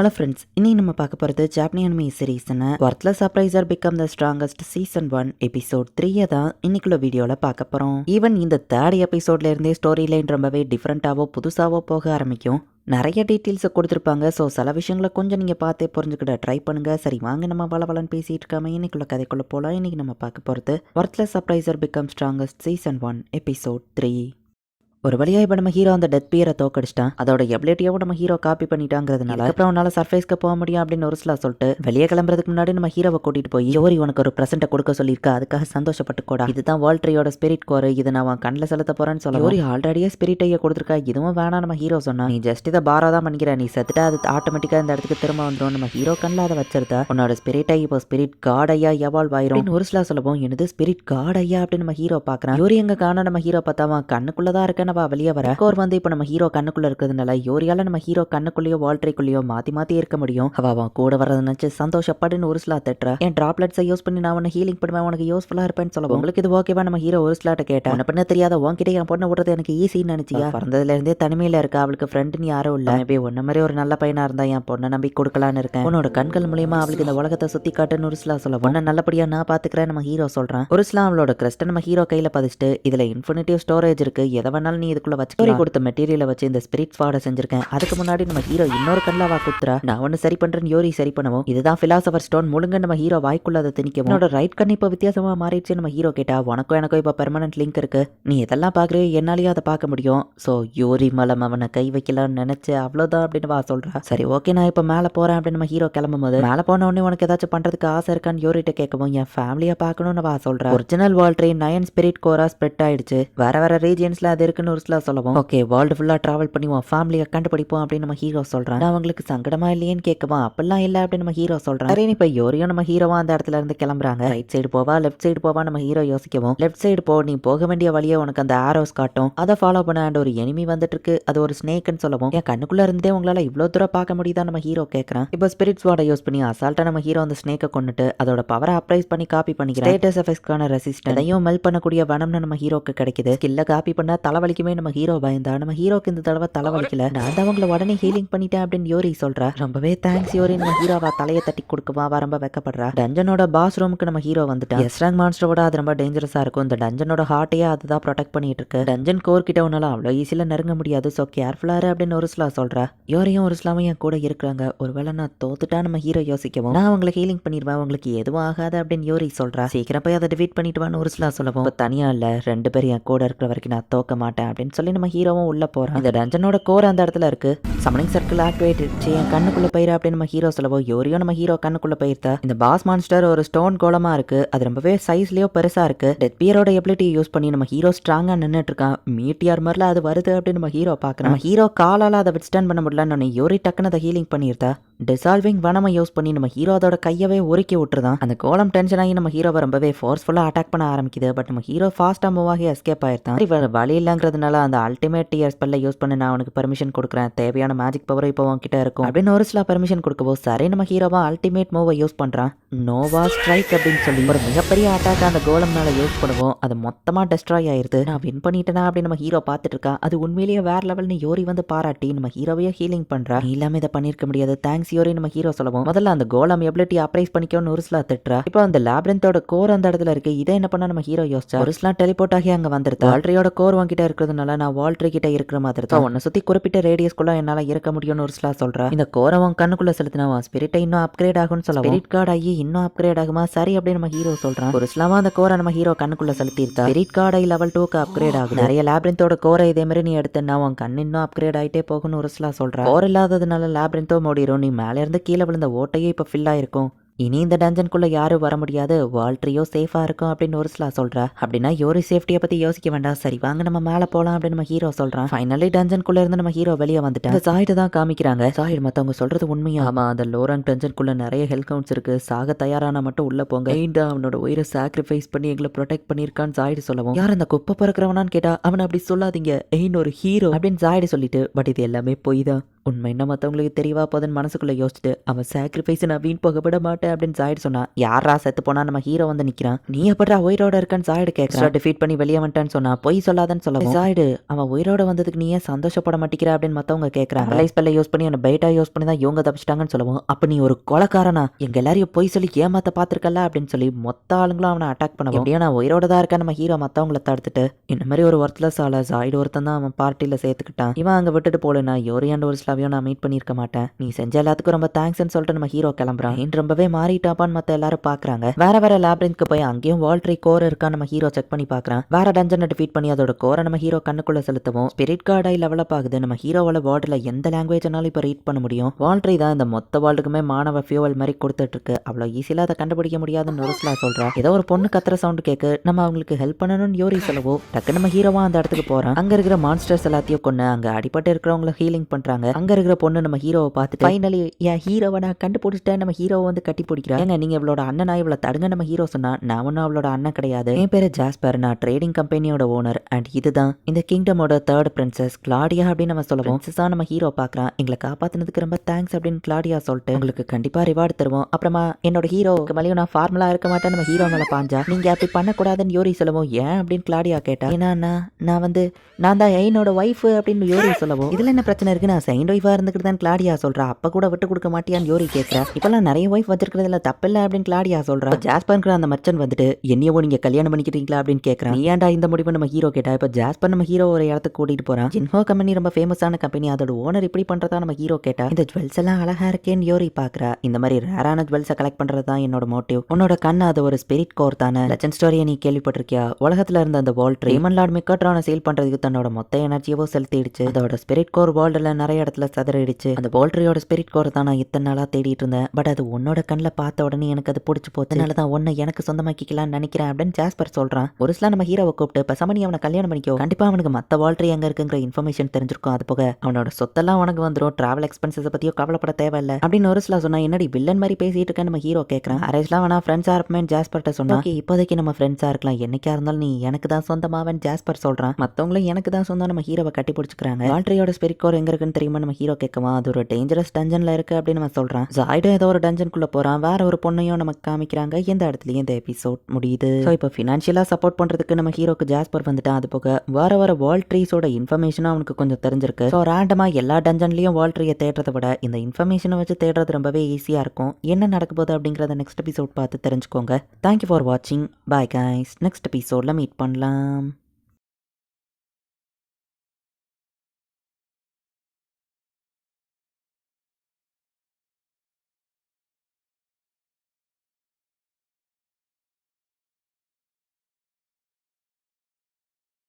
Hello friends இன்னைக்கு நம்ம பார்க்க போகிறது ஜாப்பனி அனிமே சீரீஸ்னு ஒர்த்ல surpriser become the strongest season one episode த்ரீயை தான் இன்னைக்குள்ள வீடியோவில் பார்க்க போகிறோம் ஈவன் இந்த தேர்ட் எபிசோட்ல இருந்தே ஸ்டோரி லைன் ரொம்பவே டிஃப்ரெண்ட்டாவோ புதுசாவோ போக ஆரம்பிக்கும். நிறைய டீட்டெயில்ஸை கொடுத்துருப்பாங்க. ஸோ சில விஷயங்களை கொஞ்சம் நீங்கள் பார்த்தே புரிஞ்சுக்கிட்ட ட்ரை பண்ணுங்க. சரி வாங்க நம்ம வள வளன்னு பேசிட்டு இருக்காம இன்னைக்குள்ள கதைக்குள்ள போகலாம் இன்னைக்கு நம்ம பார்க்க போகிறது ஒர்த்ல surpriser become strongest season one episode three ஒரு வழியா இப்போ நம்ம ஹீரோ அந்த டெத் பியரை தோக்கடிச்சிட்டான் அதோட எபிலிட்டியாவும் நம்ம ஹீரோ காப்பி பண்ணிட்டாங்கிறதுனால அப்புறம் அவனால சர்ஃபேஸ்க்கு போக முடியும் அப்படின்னு ஒரு சில சொல்லிட்டு வெளியே கிளம்புறதுக்கு முன்னாடி நம்ம ஹீரோவை கூட்டிட்டு போய் யோரி உனக்கு ஒரு பிரசன்ட்டை கொடுக்க சொல்லியிருக்கா அதுக்காக சந்தோஷப்பட்டு கூட இதுதான் வால்ட்ரியோட ஸ்பிரிட் கோர் இதை நான் அவன் கண்ணில் செலுத்த போறேன்னு சொல்ல யோரி ஆல்ரெடியே ஸ்பிரிட் ஐயா கொடுத்துருக்கா இதுவும் வேணாம் நம்ம ஹீரோ சொன்னா. நீ ஜஸ்ட் இதை பாரா தான் பண்ணிக்கிற நீ செத்துட்டா அது ஆட்டோமேட்டிக்கா இந்த இடத்துக்கு திரும்ப வந்துடும் நம்ம ஹீரோ கண்ணில் அதை வச்சிருந்தா உன்னோட ஸ்பிரிட் ஐ இப்போ ஸ்பிரிட் காட் ஐயா எவால்வ் ஆயிரும். ஒரு சில சொல்லுவோம் எனது ஸ்பிரிட் காட் ஐயா அப்படின்னு நம்ம ஹீரோ பார்க்கறான் யோரி எங்க காண நம்ம ஹீரோ பார்த்தா அவன் கண்ணுக்குள்ளதான் இருக்க நம்ம வெளியே வர. கோர் வந்து இப்போ நம்ம ஹீரோ கண்ணுக்குள்ள இருக்கிறதுனால யோரியால நம்ம ஹீரோ கண்ணுக்குள்ளேயோ வால்ட்ரிக்குள்ளேயோ மாத்தி மாத்தி இருக்க முடியும். அவ அவன் கூட வரதை நினைச்சு சந்தோஷப்படுன்னு ஒரு சிலா தட்டுறா. என் டிராப்லெட்ஸை யூஸ் பண்ணி நான் உன்னை ஹீலிங் பண்ணுவேன் உனக்கு யூஸ்ஃபுல்லா இருப்பேன்னு சொல்ல உங்களுக்கு இது ஓகேவா நம்ம ஹீரோ ஒரு சிலாட்ட கேட்டேன் உன்னை பண்ண தெரியாத உன்கிட்ட என் பொண்ணை விடுறது எனக்கு ஈஸின்னு நினைச்சியா? பிறந்ததுல இருந்தே தனிமையில இருக்கா அவளுக்கு ஃப்ரெண்டுன்னு யாரும் இல்ல. மேபி உன்ன மாதிரி ஒரு நல்ல பையனா இருந்தா என் பொண்ணை நம்பி கொடுக்கலான்னு இருக்கேன். உன்னோட கண்கள் மூலியமா அவளுக்கு இந்த உலகத்தை சுத்தி காட்டுன்னு ஒரு சிலா சொல்ல உன்னை நல்லபடியா நான் பாத்துக்கிறேன் நம்ம ஹீரோ சொல்றான். ஒரு சிலா அவளோட கிறிஸ்ட நம்ம ஹீரோ கையில பதிச்சுட்டு இதுல இன்ஃபினிட்டிவ் ஸ்டோரேஜ் இருக்கு. எதை வேணாலும் நீ இதுக்குள்ள வச்சு கொடுத்த மெட்டீரியலை வச்சு இந்த ஸ்பிரிட் ஃபாட செஞ்சிருக்கேன். அதுக்கு முன்னாடி நம்ம ஹீரோ இன்னொரு கண்ணில் வா குத்துறா. நான் ஒன்று சரி பண்றேன் யோரி சரி பண்ணவும். இதுதான் பிலாசபர் ஸ்டோன் முழுங்க நம்ம ஹீரோ வாய்க்குள்ள அதை திணிக்கவும். என்னோட ரைட் கண் இப்போ வித்தியாசமா மாறிடுச்சு நம்ம ஹீரோ கேட்டா உனக்கும் எனக்கும் இப்போ பெர்மனன்ட் லிங்க் இருக்கு. நீ இதெல்லாம் பாக்குறியோ என்னாலேயும் அதை பார்க்க முடியும். ஸோ யோரி மலம் அவனை கை வைக்கலாம்னு நினைச்சு அவ்வளோதான் அப்படின்னு வா சொல்றா. சரி ஓகே நான் இப்போ மேலே போறேன் அப்படின்னு நம்ம ஹீரோ கிளம்பும் போது மேலே போன உடனே உனக்கு ஏதாச்சும் பண்றதுக்கு ஆசை இருக்கான்னு யோரிட்ட கேட்கவும் என் ஃபேமிலியை பார்க்கணும்னு வா சொல்றா. ஒரிஜினல் வால்ட்ரி நயன் ஸ்பிரிட் கோரா ஸ்ப்ரெட் ஆயிடுச்சு. வேற வேற ரீஜியன்ஸ்ல அது இருக்குன்னு சில சொல்லவும் ஓகே வேர்ல்டு ஃபுல்லா டிராவல் பண்ணி உன் ஃபேமிலியை கண்டுபிடிப்போம் அப்படின்னு நம்ம ஹீரோ சொல்றான். நான் அவங்களுக்கு சங்கடமா இல்லையேன்னு கேட்கவா அப்பெல்லாம் இல்லை அப்படின்னு நம்ம ஹீரோ சொல்றான். சரி இப்போ யோரியும் நம்ம ஹீரோவா அந்த இடத்துல இருந்து கிளம்புறாங்க. ரைட் சைடு போவா லெஃப்ட் சைடு போவா நம்ம ஹீரோ யோசிக்கவும் லெஃப்ட் சைடு போ நீ போக வேண்டிய வழியை உனக்கு அந்த ஆரோஸ் காட்டும். அதை ஃபாலோ பண்ண அண்ட் ஒரு எனிமி வந்துட்டு இருக்கு அது ஒரு ஸ்னேக்னு சொல்லவும் என் கண்ணுக்குள்ள இருந்தே உங்களால இவ்வளோ தூரம் பார்க்க முடியுதா? நம்ம ஹீரோ கேட்கறான். இப்போ ஸ்பிரிட்ஸ் வாட யூஸ் பண்ணி அசால்ட்டா நம்ம ஹீரோ அந்த ஸ்னேக்கை கொண்டுட்டு அதோட பவரை அப்ரைஸ் பண்ணி காப்பி பண்ணிக்கிறேன். ஸ்டேட்டஸ் எஃபெக்ட்ஸ்க்கான அதையும் மெல் பண்ணக்கூடிய வனம்னு நம்ம ஹீரோக்கு கிடைக்குது. ஸ்கில்ல காப்பி பண்ணா வரைக்குமே நம்ம ஹீரோ பயந்தா. நம்ம ஹீரோக்கு இந்த தடவை தலை வலிக்கல. நான் தான் அவங்கள உடனே ஹீலிங் பண்ணிட்டேன் அப்படின்னு யோரி சொல்றா. ரொம்பவே தேங்க்ஸ் யோரி. நம்ம ஹீரோவா தலையை தட்டி கொடுக்கவா அவ ரொம்ப வெக்கப்படுறா. டஞ்சனோட பாஸ் ரூமுக்கு நம்ம ஹீரோ வந்துட்டான் எஸ்ராங் மான்ஸ்டரோட அது ரொம்ப டேஞ்சரஸா இருக்கும். இந்த டஞ்சனோட ஹார்ட்டையே அதுதான் ப்ரொடெக்ட் பண்ணிட்டு இருக்கு. டஞ்சன் கோர் கிட்ட உன்னால அவ்வளோ ஈஸியில நெருங்க முடியாது. ஸோ கேர்ஃபுல்லாரு அப்படின்னு ஒரு சிலா சொல்றா. யோரியும் ஒரு சிலாவும் என் கூட இருக்கிறாங்க. ஒருவேளை நான் தோத்துட்டா நம்ம ஹீரோ யோசிக்கவும். நான் அவங்களை ஹீலிங் பண்ணிடுவேன். உங்களுக்கு எதுவும் ஆகாது அப்படின்னு யோரி சொல்றா. சீக்கிரம் போய் அதை டிவீட் பண்ணிட்டு வான்னு ஒரு சிலா சொல்லவும் தனியா இல்ல. ரெண்டு பேரும் என் கூட இருக்கிற வரைக்கும் நான் தோக்க மாட்டேன். அப்படின்னு சொல்லி நம்ம ஹீரோவும் உள்ள போகிறோம் இந்த டஞ்சனோட கோர் அந்த இடத்துல இருக்கு. சமனிங் சர்க்கிள் ஆக்டிவேட் ஆச்சு என் கண்ணுக்குள்ள போயிரு அப்படின்னு நம்ம ஹீரோ சொல்லவோ யோரியோ நம்ம ஹீரோ கண்ணுக்குள்ள போயிருத்தா. இந்த பாஸ் மான்ஸ்டர் ஒரு ஸ்டோன் கோலமா இருக்கு. அது ரொம்பவே சைஸ்லயோ பெருசா இருக்கு. டெத் பியரோட எபிலிட்டி யூஸ் பண்ணி நம்ம ஹீரோ ஸ்ட்ராங்கா நின்றுட்டு இருக்கான். மீட்டியார் மாதிரில அது வருது அப்படின்னு நம்ம ஹீரோ பாக்குறோம் நம்ம ஹீரோ காலால அதை விட்ஸ்டாண்ட் பண்ண முடியலன்னு யோரி டக்குன்னு அதை ஹீலிங் பண்ணியிருந்தா டிசால்விங் வனமை யூஸ் பண்ணி நம்ம ஹீரோ அதோட கையவே உருக்கி விட்டுருதான். அந்த கோலம் டென்ஷன் ஆகி நம்ம ஹீரோவை ரொம்பவே ஃபோர்ஸ்ஃபுல்லாக அட்டாக் பண்ண ஆரம்பிக்குது. பட் நம்ம ஹீரோ ஃபாஸ்ட்டாக மூவ் ஆகி எஸ்கேப் ஆயிருந்தான் இவர் வழி இல்லைங்கிறது அதனால அந்த அல்டிமேட் டியர் ஸ்பெல்ல யூஸ் பண்ணி நான் அவனுக்கு பர்மிஷன் கொடுக்குறேன். தேவையான மேஜிக் பவர் இப்போ உன்கிட்ட இருக்கும். அப்படின்னு ஒரு சில பர்மிஷன் கொடுக்கவோ சரி நம்ம ஹீரோவா அல்டிமேட் மூவை யூஸ் பண்றான். நோவா ஸ்ட்ரைக் அப்படின்னு சொல்லி ஒரு மிகப்பெரிய அட்டாக் அந்த கோலம் மேல யூஸ் பண்ணுவோம். அது மொத்தமா டெஸ்ட்ராய் ஆயிருது. நான் வின் பண்ணிட்டேனா அப்படின்னு நம்ம ஹீரோ பார்த்துட்டு இருக்கா? அது உண்மையிலேயே வேற லெவல்னு யோரி வந்து பாராட்டி நம்ம ஹீரோவையே ஹீலிங் பண்றா? நீ இல்லாம இதை பண்ணிருக்க முடியாது. தேங்க்ஸ் யோரி நம்ம ஹீரோ சொல்லவும். முதல்ல அந்த கோலம் எபிலிட்டி அப்ரைஸ் பண்ணிக்கோன்னு ஒரு சில திட்டுறா. இப்போ அந்த லேப்ரந்தோட கோர் அந்த இடத்துல இருக்கு. இதை என்ன பண்ண நம்ம ஹீரோ யோசிச்சா? ஒரு சில டெலிபோர்ட் ஆகி அங்க வந்துருது வால்ட்ரியோட கோர் வாங்கிட்ட இருக்கிறதுனால நான் வால்ட்ரி கிட்ட இருக்கிற மாதிரி தான் உன்னை சுத்தி குறிப்பிட்ட ரேடியஸ்குள்ள என்னால இருக்க முடியும்னு ஒரு சில சொல்றா. இந்த கோரை உன் கண்ணுக்குள்ள செலுத்தினா உன் ஸ்பிரிட்டை இன்னும் அப்கிரேட் ஆகும்னு சொல்ல ஸ்பிரிட் கார்டு ஆகி இன்னும் அப்கிரேட் ஆகுமா? சரி அப்படின்னு நம்ம ஹீரோ சொல்றான் ஒரு சிலமா அந்த கோரை நம்ம ஹீரோ கண்ணுக்குள்ள செலுத்திருந்தா ஸ்பிரிட் கார்டை லெவல் டூக்கு அப்கிரேட் ஆகும் நிறைய லேப்ரிந்தோட கோரை இதே மாதிரி நீ எடுத்தனா உன் கண் இன்னும் அப்கிரேட் ஆயிட்டே போகும்னு ஒரு சில சொல்றா. கோர் இல்லாததுனால லேப்ரிந்தோ மூடிரும். நீ மேல இருந்து கீழே விழுந்த ஓட்டையே இப்ப ஃபில் ஆயிருக்கும். இனி இந்த டஞ்சன்குள்ளே யாரும் வர முடியாது? வால்ட்ரியோ சேஃபாக இருக்கும் அப்படின்னு ஒரு சில சொல்றா. அப்படின்னா யோரி சேஃப்டியை பற்றி யோசிக்க வேண்டாம். சரி வாங்க நம்ம மேலே போகலாம் அப்படின்னு நம்ம ஹீரோ சொல்கிறான் ஃபைனலி டஞ்சனுக்குள்ள இருந்து நம்ம ஹீரோ வெளியே வந்துட்டான். சாய்டு தான் காமிக்கிறாங்க. சாய்டு மற்றவங்க சொல்கிறது உண்மையா? ஆமாம் அந்த லோரங் டஞ்சன்குள்ளே நிறைய ஹெல்த் கவுண்ட்ஸ் இருக்குது சாக தயாரான மட்டும் உள்ளே போங்க. ஏண்டா அவனோட உயிரை சாக்ரிஃபைஸ் பண்ணி எங்களை ப்ரொடெக்ட் பண்ணிருக்கான்னு சாய்டு சொல்லவும். யார் அந்த குப்பை பிறக்கிறவனான்னு கேட்டா அவன் அப்படி சொல்லாதீங்க. எயின் ஒரு ஹீரோ அப்படின்னு சாய்டு சொல்லிட்டு பட் இது எல்லாமே பொய் தான். உண்மை என்ன மற்றவங்களுக்கு தெரியவா போதுன்னு மனசுக்குள்ள யோசிச்சுட்டு அவன் சாக்ரிஃபைஸ் நான் வீண் போக விட மாட்டேன் அப்படின்னு சாயிடு சொன்னா யாரா செத்து போனா நம்ம ஹீரோ வந்து நிக்கிறான்? நீ எப்படா உயிரோட இருக்கான்னு சாயிடு கேட்கறான் டிஃபீட் பண்ணி வெளியே வந்துட்டான்னு சொன்னா பொய் சொல்லாதன்னு சொல்ல சாயிடு அவன் உயிரோட வந்ததுக்கு நீ ஏன் சந்தோஷப்பட மாட்டேங்கிற? அப்படின்னு மத்தவங்க கேட்கறாங்க லைஃப் ஸ்பெல்ல யூஸ் பண்ணி அந்த பைட்டா யூஸ் பண்ணி தான் இவங்க தப்பிச்சிட்டாங்கன்னு சொல்லுவோம் அப்ப நீ ஒரு கொலக்காரனா? எங்க எல்லாரையும் பொய் சொல்லி ஏமாத்த பாத்திருக்கல அப்படின்னு சொல்லி மொத்த ஆளுங்களும் அவனை அட்டாக் பண்ணுவோம். எப்படியோ நான் உயிரோட தான் இருக்கேன் நம்ம ஹீரோ மத்தவங்கள தடுத்துட்டு இந்த மாதிரி ஒரு ஒர்த்லெஸ் ஆள சாயிடு ஒருத்தன் தான் அவன் பார்ட்டியில சேர்த்துக்கிட்டான். இவன் அங்க விட்டுட்டு போலனா யோரி அண்ட் ஒரு ஸ்லாவையும் நான் மீட் பண்ணியிருக்க மாட்டேன். நீ செஞ்ச எல்லாத்துக்கும் ரொம்ப தேங்க்ஸ்னு சொல்லிட்டு நம்ம ஹீரோ கிளம்புறான். ஏன் ரொம்பவே மாறிட்டாப்பான்னு மத்த எல்லாரும் பாக்குறாங்க. வேற வேற லேப்ரின்க்கு போய் அங்கேயும் வால்ட்ரி கோர் இருக்கா நம்ம ஹீரோ செக் பண்ணி பாக்குறான். வேற டஞ்சனை டிஃபீட் பண்ணி அதோட கோரை நம்ம ஹீரோ கண்ணுக்குள்ள செலுத்தவும் ஸ்பிரிட் கார்டை லெவலப் ஆகுது. நம்ம ஹீரோவோட வார்டில் எந்த லாங்குவேஜ்னாலும் இப்போ ரீட் பண்ண முடியும். வால்ட்ரி தான் இந்த மொத்த வார்டுக்குமே மாணவ ஃபியூவல் மாதிரி கொடுத்துட்டு இருக்கு. அவ்வளோ ஈஸியில் அதை கண்டுபிடிக்க முடியாதுன்னு நொருஸ்லா சொல்றா. ஏதோ ஒரு பொண்ணு கத்துற சவுண்ட் கேக்கு. நம்ம அவங்களுக்கு ஹெல்ப் பண்ணணும்னு யோரி சொல்லவோ டக்கு நம்ம ஹீரோவா அந்த இடத்துக்கு போறான். அங்க இருக்கிற மான்ஸ்டர்ஸ் எல்லாத்தையும் கொண்டு அங்க அடிபட்டு இருக்கிறவங்கள ஹீலிங் பண்றாங்க. அங்க இருக்கிற பொண்ணு நம்ம ஹீரோவை பார்த்துட்டு ஃபைனலி என் ஹீரோவை நான் கண்டுபிடிச்சிட்டேன் நம்ம ஹீரோவை வந்து கட்டி பிடிக்கிறேன் ஏங்க நீங்க இவளோட அண்ணனா இவளை தடுங்க நம்ம ஹீரோ சொன்னா நான் ஒன்றும் அவளோட அண்ணன் கிடையாது. என் பேரு ஜாஸ்பர் நான் ட்ரேடிங் கம்பெனியோட ஓனர் அண்ட் இதுதான். இந்த கிங்டமோட தேர்ட் பிரின்சஸ் கிளாடியா அப்படின்னு நம்ம சொல்லுவோம். பிரின்சஸா நம்ம ஹீரோ பார்க்கறான். எங்களை காப்பாத்துனதுக்கு ரொம்ப தேங்க்ஸ் அப்படின்னு கிளாடியா சொல்லிட்டு உங்களுக்கு கண்டிப்பா ரிவார்டு தருவோம். அப்புறமா என்னோட ஹீரோ மேலேயும் நான் ஃபார்மலா இருக்க மாட்டேன் நம்ம ஹீரோ மேல பாஞ்சா. நீங்க அப்படி பண்ணக்கூடாதுன்னு யோரி சொல்லுவோம். ஏன் அப்படின்னு கிளாடியா கேட்டா ஏன்னா நான் வந்து நான் தான் என்னோட ஒய்ஃப் அப்படின்னு யோரி சொல்லவும். இதுல என்ன பிரச்சனை இருக்கு நான் செகண்ட் ஒய்ஃபாக இருந்துக்கிட்டு தான் கிளாடியா சொல்றா. அப்ப கூட விட்டு கொடுக்க மாட்டியான்னு யோரி கேட்கறா இப்பெல்லாம் நிறைய ஒய்ஃப் வச்சிருக்கிறதுல தப்பில்லை அப்படின்னு கிளாடியா சொல்றா. ஜாஸ்பன்கிற அந்த மச்சன் வந்துட்டு என்னையோ நீங்க கல்யாணம் பண்ணிக்கிறீங்களா அப்படின்னு கேட்கறான் ஏன்டா இந்த முடிவு நம்ம ஹீரோ கேட்டா? இப்ப ஜாஸ்பன் நம்ம ஹீரோ ஒரு இடத்துக்கு கூட்டிட்டு போறான் ஜின்ஹோ கம்பெனி ரொம்ப ஃபேமஸான கம்பெனி அதோட ஓனர் இப்படி பண்றதா நம்ம ஹீரோ கேட்டா இந்த ஜுவல்ஸ் எல்லாம் அழகா இருக்கேன்னு யோரி பாக்குறா. இந்த மாதிரி ரேரான ஜுவல்ஸை கலெக்ட் பண்றது தான் என்னோட மோட்டிவ் உன்னோட கண்ணு அது ஒரு ஸ்பிரிட் கோர் தானே. லெஜன் ஸ்டோரியை நீ கேள்விப்பட்டிருக்கியா? உலகத்துல இருந்த அந்த வால்ட் ரேமன் லார்ட் மிக்கட்ரான சேல் பண்றதுக்கு தன்னோட மொத்த எனர்ஜியவோ செலுத்திடுச்சு. அதோட ஸ்பிரிட் கோர் வேர்ல்டுல நிறைய இடத்துல சதறிடுச்சு அந்த வால்ட்ரியோட ஸ்பிரிட் கோர் தான் நான் இத்தனை நாளா தேடிட்டு இருந்தேன். பட் அது உன்னோட கண்ணில் பார்த்த உடனே எனக்கு அது பிடிச்சி போச்சு. அதனால தான் உன்னை எனக்கு சொந்தமாக்கிக்கலாம்னு நினைக்கிறேன் அப்படின்னு ஜாஸ்பர் சொல்றான். ஒரு சில நம்ம ஹீரோவை கூப்பிட்டு பேசாம நீ அவனை கல்யாணம் பண்ணிக்கோ. கண்டிப்பா அவனுக்கு மத்த வால்ட்ரி எங்க இருக்குங்கிற இன்ஃபர்மேஷன் தெரிஞ்சிருக்கும். அது போக அவனோட சொத்தெல்லாம் உனக்கு வந்துடும் டிராவல் எக்ஸ்பென்சஸ் பத்தியோ கவலைப்பட தேவையில்ல. அப்படின்னு ஒரு சில சொன்னா என்னடி வில்லன் மாதிரி பேசிட்டு இருக்க நம்ம ஹீரோ கேட்கறான் அரேஸ்லாம் வேணா ஃப்ரெண்ட்ஸா இருப்பேன் ஜாஸ்பர்ட்ட சொன்னா "Okay, இப்போதைக்கு நம்ம ஃப்ரெண்ட்ஸா இருக்கலாம். என்னைக்கா இருந்தாலும் நீ எனக்கு தான் சொந்தமாவன் ஜாஸ்பர் சொல்றான். மத்தவங்களும் எனக்கு தான் சொந்தம் நம்ம ஹீரோவை கட்டி பிடிச்சிக்கிறாங்க. வால்ட்ரியோட ஸ்பிரிட் கோர் எங்க இருக்குன்னு தெரியுமா நம்ம ஹீரோ கேட்கவா அது ஒரு டேஞ்சரஸ் டஞ்சனில் இருக்குது அப்படின்னு நம்ம சொல்கிறான் ஜாய்டும் ஏதோ ஒரு டஞ்சனுக்குள்ளே போகிறான் வேற ஒரு பொண்ணையும் நமக்கு காமிக்கிறாங்க. எந்த இடத்துலையும் இந்த எபிசோட் முடியுது. ஸோ இப்போ ஃபினான்ஷியலாக சப்போர்ட் பண்ணுறதுக்கு நம்ம ஹீரோக்கு ஜாஸ்பர் வந்துட்டான். அது போக வர வர வால் ட்ரீஸோட இன்ஃபர்மேஷனும் அவனுக்கு கொஞ்சம் தெரிஞ்சிருக்கு. ஸோ ரேண்டமாக எல்லா டஞ்சன்லையும் வால் ட்ரீயை தேடுறதை விட இந்த இன்ஃபர்மேஷனை வச்சு தேடுறது ரொம்பவே ஈஸியாக இருக்கும். என்ன நடக்க போகுது அப்படிங்கிறத நெக்ஸ்ட் எபிசோட் பார்த்து தெரிஞ்சுக்கோங்க. தேங்க்யூ ஃபார் வாட்சிங் பாய் கைஸ் நெக்ஸ்ட் எபிசோடில் மீட் பண்ணலாம்.